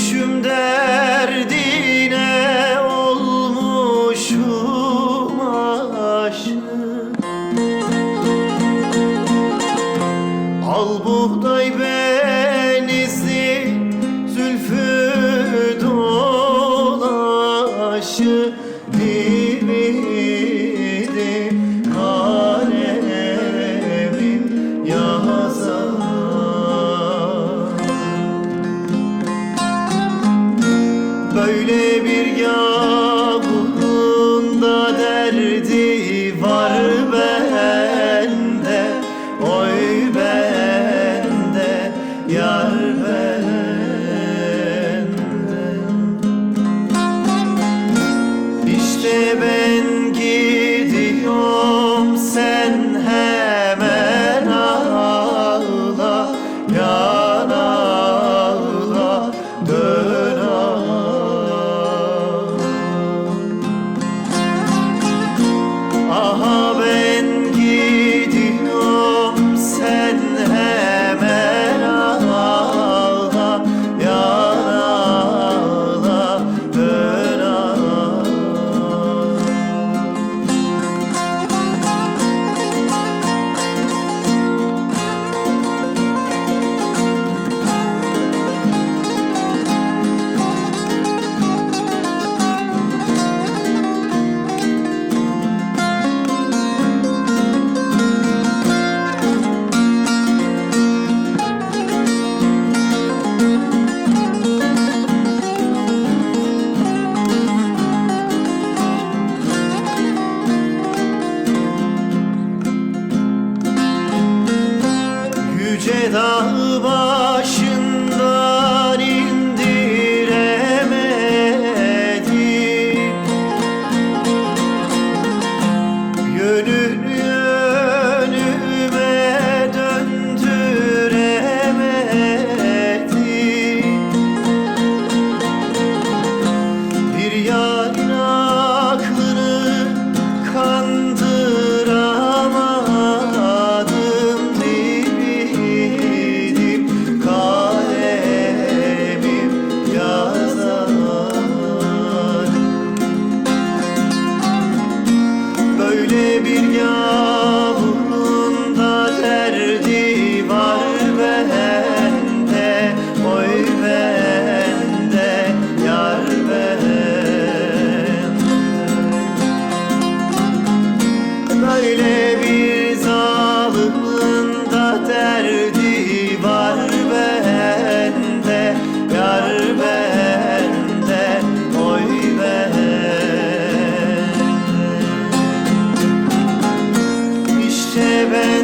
Düşmüşüm derdine olmuşum aşık. Al buğday benizi zülfü dolaşı Dibidi dünya bunda derdi var bende. Oy bende yar İşte ben gidiyorum sen hemen ağla. 走吧。baby.